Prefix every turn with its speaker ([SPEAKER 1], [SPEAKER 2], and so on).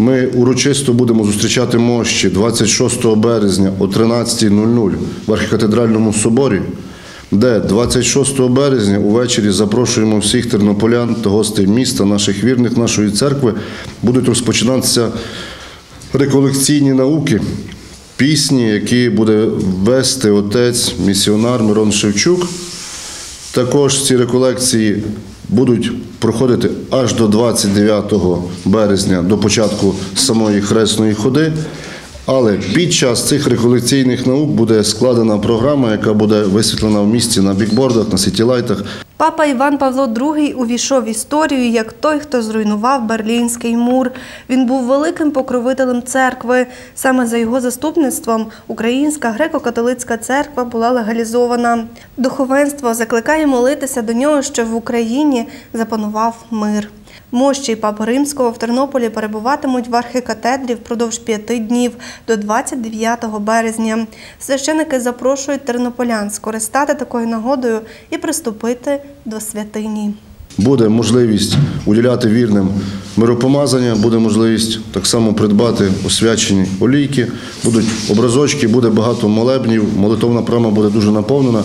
[SPEAKER 1] Ми урочисто будемо зустрічати мощі 26 березня о 13.00 в архікатедральному соборі, де 26 березня увечері запрошуємо всіх тернополян та гостей міста, наших вірних нашої церкви. Будуть розпочинатися реколекційні науки, пісні, які буде вести отець місіонар Мирон Шевчук. Також ці реколекції будуть проходити аж до 29 березня, до початку самої хресної ходи. Але під час цих реколекційних наук буде складена програма, яка буде висвітлена в місті на бікбордах, на сітілайтах.
[SPEAKER 2] Папа Іван Павло II увійшов в історію як той, хто зруйнував Берлінський мур. Він був великим покровителем церкви. Саме за його заступництвом Українська греко-католицька церква була легалізована. Духовенство закликає молитися до нього, щоб в Україні запанував мир. Мощі Папи Римського в Тернополі перебуватимуть в архікатедрі впродовж п'яти днів до 29 березня. Священики запрошують тернополян скористати такою нагодою і приступити до святині.
[SPEAKER 1] Буде можливість уділяти вірним миропомазання, буде можливість так само придбати освячені олійки, будуть образочки, буде багато молебнів, молитовна програма буде дуже наповнена.